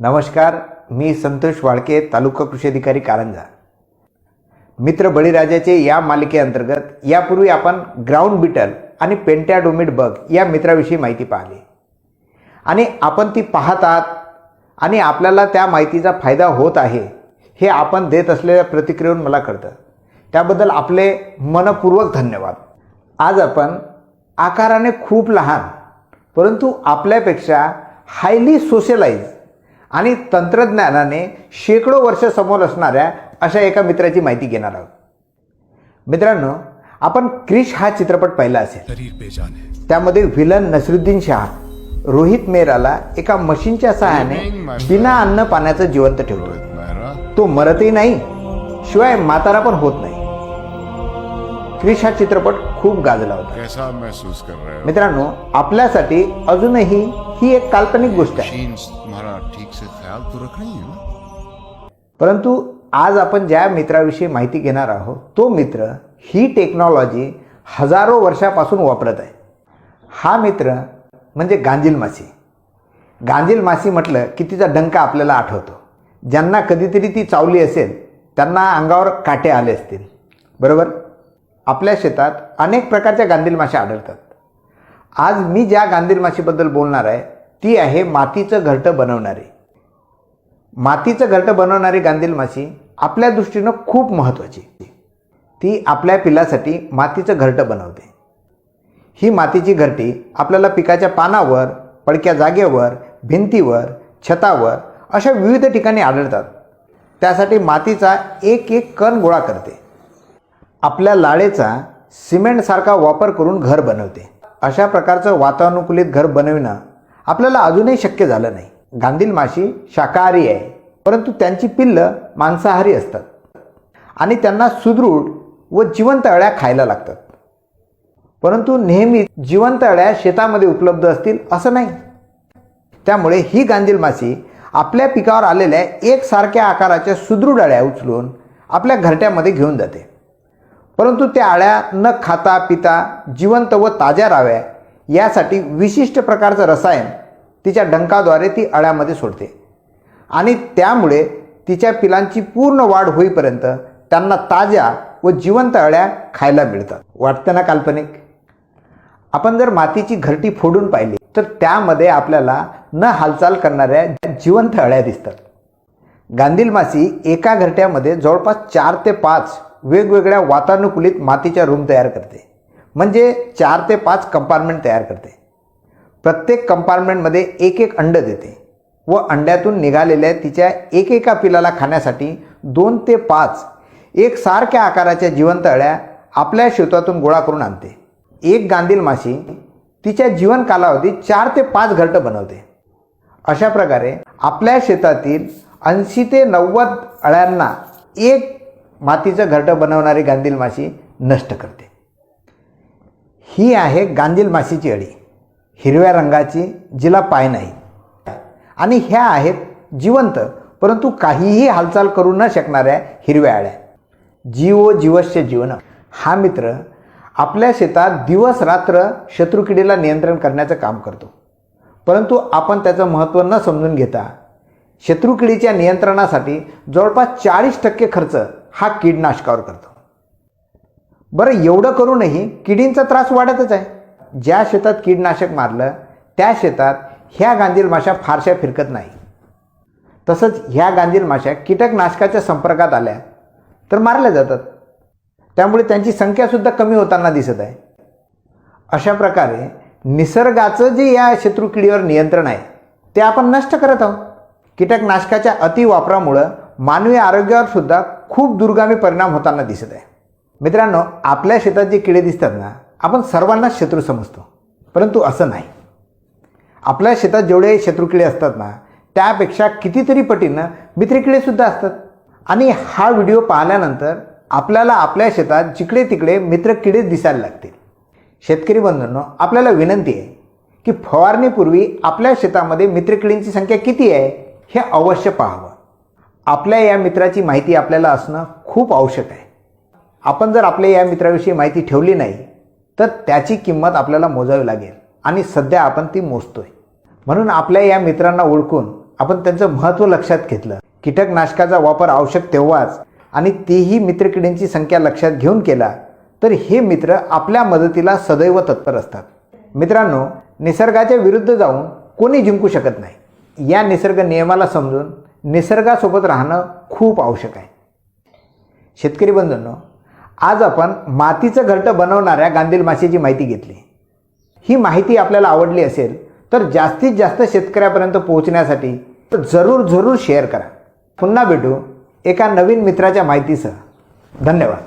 नमस्कार मी संतोष वाळके तालुका कृषी अधिकारी कारंजा. मित्र बळीराजाचे या मालिकेअंतर्गत यापूर्वी आपण ग्राउंड बिटल आणि पेंटॅडोमिड बग या मित्राविषयी माहिती पाहिली. आणि आपण ती पाहत आहात आणि आपल्याला त्या माहितीचा फायदा होत आहे हे आपण देत असलेल्या प्रतिक्रियेवरून मला कळतं. त्याबद्दल आपले मनपूर्वक धन्यवाद. आज आपण आकाराने खूप लहान परंतु आपल्यापेक्षा हायली सोशलाइज आणि तंत्रज्ञानाने शेकडो वर्ष समोर असणाऱ्या अशा एका मित्राची माहिती घेणार आहोत. मित्रांनो आपण क्रिश हा चित्रपट पाहिला असेल. त्यामध्ये व्हिलन नसरुद्दीन शाह रोहित मेहराला एका मशीनच्या सहाय्याने बिना अन्न पाण्याचं जिवंत ठेवतो. तो मरतही नाही शिवाय म्हातारा पण होत नाही. क्रिश हा चित्रपट खूप गाजला होता. कैसा महसूस कर रहे हो? मित्रांनो आपल्यासाठी अजूनही ही एक काल्पनिक गोष्ट आहे. मशीन्स ठीक से ख्याल तो रख रही है ना? परंतु आज आपण ज्या मित्राविषयी माहिती घेणार आहोत तो मित्र ही टेक्नॉलॉजी हजारो वर्षापासून वापरत आहे. हा मित्र म्हणजे गांजील मासी. गांजील मासी म्हटलं की तिचा डंका आपल्याला आठवतो. ज्यांना कधीतरी ती चावली असेल त्यांना अंगावर काटे आले असतील. बरोबर? आपल्या शेतात अनेक प्रकारच्या गांधील माश्या आढळतात. आज मी ज्या गांधील माशीबद्दल बोलणार आहे ती आहे मातीचं घरटं बनवणारी. मातीचं घरटं बनवणारी गांधील माशी आपल्या दृष्टीनं खूप महत्त्वाची ती आपल्या पिलासाठी मातीचं घरटं बनवते. ही मातीची घरटी आपल्याला पिकाच्या पानावर पडक्या जागेवर भिंतीवर छतावर अशा विविध ठिकाणी आढळतात. त्यासाठी मातीचा एक एक कण गोळा करते. आपल्या लाळेचा सिमेंटसारखा वापर करून घर बनवते. अशा प्रकारचं वातानुकूलित घर बनविणं आपल्याला अजूनही शक्य झालं नाही. गांधील माशी शाकाहारी आहे. परंतु त्यांची पिल्लं मांसाहारी असतात. आणि त्यांना सुदृढ व जिवंत अळ्या खायला लागतात. परंतु नेहमी जिवंत अळ्या शेतामध्ये उपलब्ध असतील असं नाही. त्यामुळे ही गांधील माशी आपल्या पिकावर आलेल्या एकसारख्या आकाराच्या सुदृढ अळ्या उचलून आपल्या घरट्यामध्ये घेऊन जाते. परंतु त्या अळ्या न खाता पिता जिवंत व ताज्या राव्या यासाठी विशिष्ट प्रकारचं रसायन तिच्या डंकाद्वारे ती अळ्यामध्ये सोडते. आणि त्यामुळे तिच्या पिलांची पूर्ण वाढ होईपर्यंत त्यांना ताज्या व जिवंत अळ्या खायला मिळतात. वाटतं ना काल्पनिक? आपण जर मातीची घरटी फोडून पाहिली तर त्यामध्ये आपल्याला न हालचाल करणाऱ्या जिवंत अळ्या दिसतात. गांधील मासी एका घरट्यामध्ये जवळपास चार ते पाच वेगवेगळ्या वातानुकूलित मातीच्या रूम तयार करते. म्हणजे चार ते पाच कंपार्टमेंट तयार करते. प्रत्येक कंपार्टमेंटमध्ये एक एक अंडं देते व अंड्यातून निघालेल्या तिच्या एकेका पिलाला खाण्यासाठी दोन ते पाच एकसारख्या आकाराच्या जिवंत अळ्या आपल्या शेतातून गोळा करून आणते. एक गांधील माशी तिच्या जीवन कालावधीत चार ते पाच घरटं बनवते. अशा प्रकारे आपल्या शेतातील ऐंशी ते नव्वद अळ्यांना एक मातीचं घरटं बनवणारी गांधील माशी नष्ट करते. ही आहे गांधील माशीची अळी. हिरव्या रंगाची जिला पाय नाही. आणि ह्या आहेत जिवंत परंतु काहीही हालचाल करू न शकणाऱ्या हिरव्या अळ्या जीवो जीवस्य जीवन. हा मित्र आपल्या शेतात दिवस रात्र शत्रुकिडीला नियंत्रण करण्याचं काम करतो. परंतु आपण त्याचं महत्त्व न समजून घेता शत्रुकिडीच्या नियंत्रणासाठी जवळपास चाळीस टक्के खर्च हा कीडनाशकावर करतो. बरं एवढं करूनही किडींचा त्रास वाढतच आहे. ज्या शेतात कीडनाशक मारलं त्या शेतात ह्या गांधील माशा फारशा फिरकत नाही. तसंच ह्या गांधील माशा कीटकनाशकाच्या संपर्कात आल्या तर मारल्या जातात. त्यामुळे त्यांची संख्यासुद्धा कमी होताना दिसत आहे. अशा प्रकारे निसर्गाचं जे या शत्रुकिडीवर नियंत्रण आहे ते आपण नष्ट करत आहोत. कीटकनाशकाच्या अतिवापरामुळं मानवी आरोग्यावर सुद्धा खूप दुर्गामी परिणाम होताना दिसत आहे. मित्रांनो आपल्या शेतात जे किडे दिसतात ना आपण सर्वांनाच शत्रू समजतो. परंतु असं नाही. आपल्या शेतात जेवढे शत्रू किडे असतात ना त्यापेक्षा कितीतरी पटीनं मित्रकिडेसुद्धा असतात. आणि हा व्हिडिओ पाहिल्यानंतर आपल्याला आपल्या शेतात जिकडे तिकडे मित्रकिडे दिसायला लागतील. शेतकरी बंधूंनो आपल्याला विनंती आहे की फवारणीपूर्वी आपल्या शेतामध्ये मित्रकिडींची संख्या किती आहे हे अवश्य पाहावं. आपल्या या मित्राची माहिती आपल्याला असणं खूप आवश्यक आहे. आपण जर आपल्या या मित्राविषयी माहिती ठेवली नाही तर त्याची किंमत आपल्याला मोजावी लागेल आणि सध्या आपण ती मोजतोय. म्हणून आपल्या या मित्रांना ओळखून आपण त्यांचं महत्त्व लक्षात घेतलं. कीटकनाशकाचा वापर आवश्यक तेव्हाच आणि तेही मित्रकिडींची संख्या लक्षात घेऊन केला तर हे मित्र आपल्या मदतीला सदैव तत्पर असतात. मित्रांनो निसर्गाच्या विरुद्ध जाऊन कोणी जिंकू शकत नाही. या निसर्ग नियमाला समजून निसर्गासोबत राहणं खूप आवश्यक आहे. शेतकरी बंधूंनो आज आपण मातीचं घरटं बनवणाऱ्या गांधील माशीची माहिती घेतली. ही माहिती आपल्याला आवडली असेल तर जास्तीत जास्त शेतकऱ्यापर्यंत पोहोचण्यासाठी जरूर जरूर शेअर करा. पुन्हा भेटू एका नवीन मित्राच्या माहितीसह. धन्यवाद.